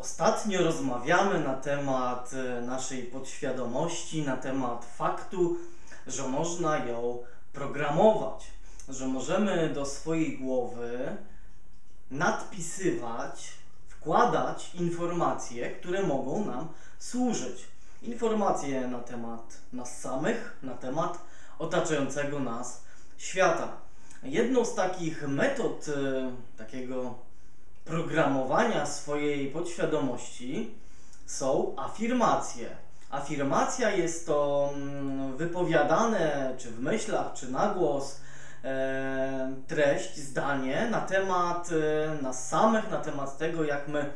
Ostatnio rozmawiamy na temat e, naszej podświadomości, na temat faktu, że można ją programować, że możemy do swojej głowy nadpisywać, wkładać informacje, które mogą nam służyć. Informacje na temat nas samych, na temat otaczającego nas świata. Jedną z takich metod e, takiego programowania swojej podświadomości są afirmacje. Afirmacja jest to mm, wypowiadane, czy w myślach, czy na głos, e, treść, zdanie na temat e, nas samych, na temat tego, jak my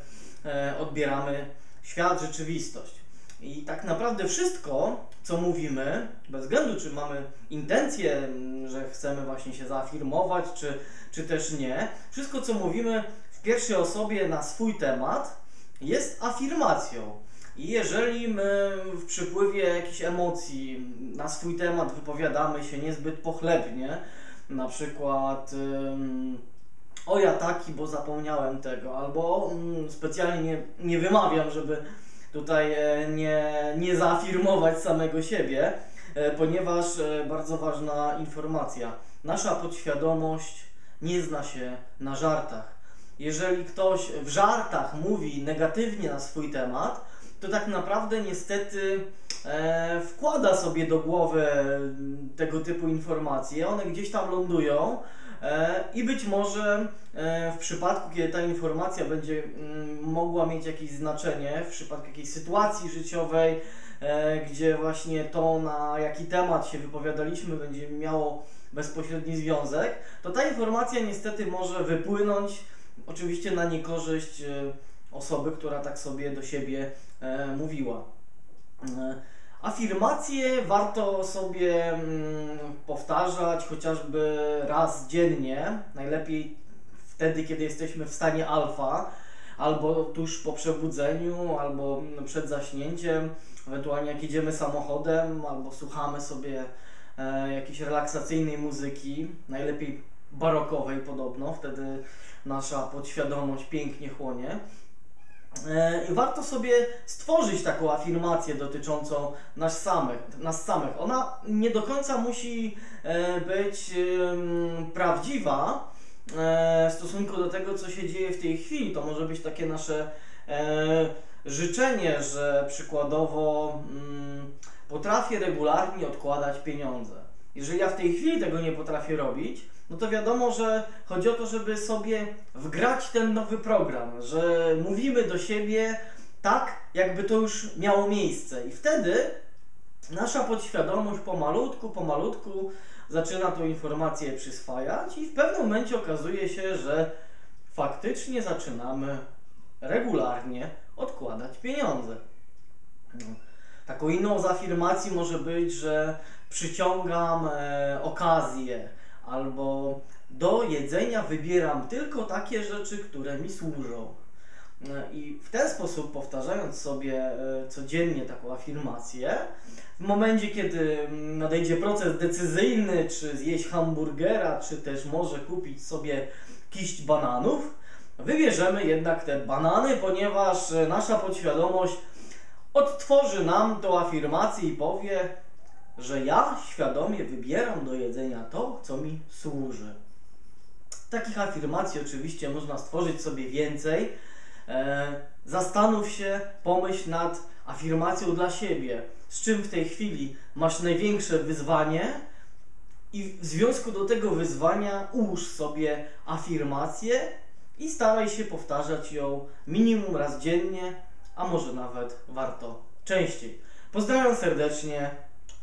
e, odbieramy świat, rzeczywistość. I tak naprawdę wszystko, co mówimy, bez względu czy mamy intencję, mm, że chcemy właśnie się zaafirmować, czy, czy też nie, wszystko, co mówimy pierwszej osobie na swój temat, jest afirmacją. I jeżeli my w przypływie jakichś emocji na swój temat wypowiadamy się niezbyt pochlebnie, na przykład o ja taki, bo zapomniałem tego, albo specjalnie nie, nie wymawiam, żeby tutaj e, nie, nie zaafirmować samego siebie, e, ponieważ e, bardzo ważna informacja. Nasza podświadomość nie zna się na żartach. Jeżeli ktoś w żartach mówi negatywnie na swój temat, to tak naprawdę niestety e, wkłada sobie do głowy tego typu informacje. One gdzieś tam lądują e, i być może e, w przypadku, kiedy ta informacja będzie mm, mogła mieć jakieś znaczenie, w przypadku jakiejś sytuacji życiowej, e, gdzie właśnie to, na jaki temat się wypowiadaliśmy, będzie miało bezpośredni związek, to ta informacja niestety może wypłynąć oczywiście na niekorzyść e, osoby, która tak sobie do siebie e, mówiła. E, afirmacje warto sobie mm, powtarzać chociażby raz dziennie, najlepiej wtedy, kiedy jesteśmy w stanie alfa, albo tuż po przebudzeniu, albo przed zaśnięciem, ewentualnie jak jedziemy samochodem, albo słuchamy sobie jakiejś relaksacyjnej muzyki, najlepiej barokowej podobno, wtedy nasza podświadomość pięknie chłonie. E, I warto sobie stworzyć taką afirmację dotyczącą nas samych, nas samych. Ona nie do końca musi e, być prawdziwa e, w stosunku do tego, co się dzieje w tej chwili. To może być takie nasze życzenie, że przykładowo mm, potrafię regularnie odkładać pieniądze. Jeżeli ja w tej chwili tego nie potrafię robić, no to wiadomo, że chodzi o to, żeby sobie wgrać ten nowy program, że mówimy do siebie tak, jakby to już miało miejsce. I wtedy nasza podświadomość pomalutku, pomalutku zaczyna tą informację przyswajać i w pewnym momencie okazuje się, że faktycznie zaczynamy regularnie odkładać pieniądze. No. Taką inną z afirmacji może być, że przyciągam e, okazję, albo do jedzenia wybieram tylko takie rzeczy, które mi służą. E, I w ten sposób, powtarzając sobie e, codziennie taką afirmację, w momencie, kiedy nadejdzie proces decyzyjny, czy zjeść hamburgera, czy też może kupić sobie kiść bananów, wybierzemy jednak te banany, ponieważ e, nasza podświadomość odtworzy nam tą afirmację i powie, że ja świadomie wybieram do jedzenia to, co mi służy. Takich afirmacji oczywiście można stworzyć sobie więcej. E, zastanów się, pomyśl nad afirmacją dla siebie. Z czym w tej chwili masz największe wyzwanie i w związku do tego wyzwania ułóż sobie afirmację i staraj się powtarzać ją minimum raz dziennie, a może nawet warto częściej. Pozdrawiam serdecznie.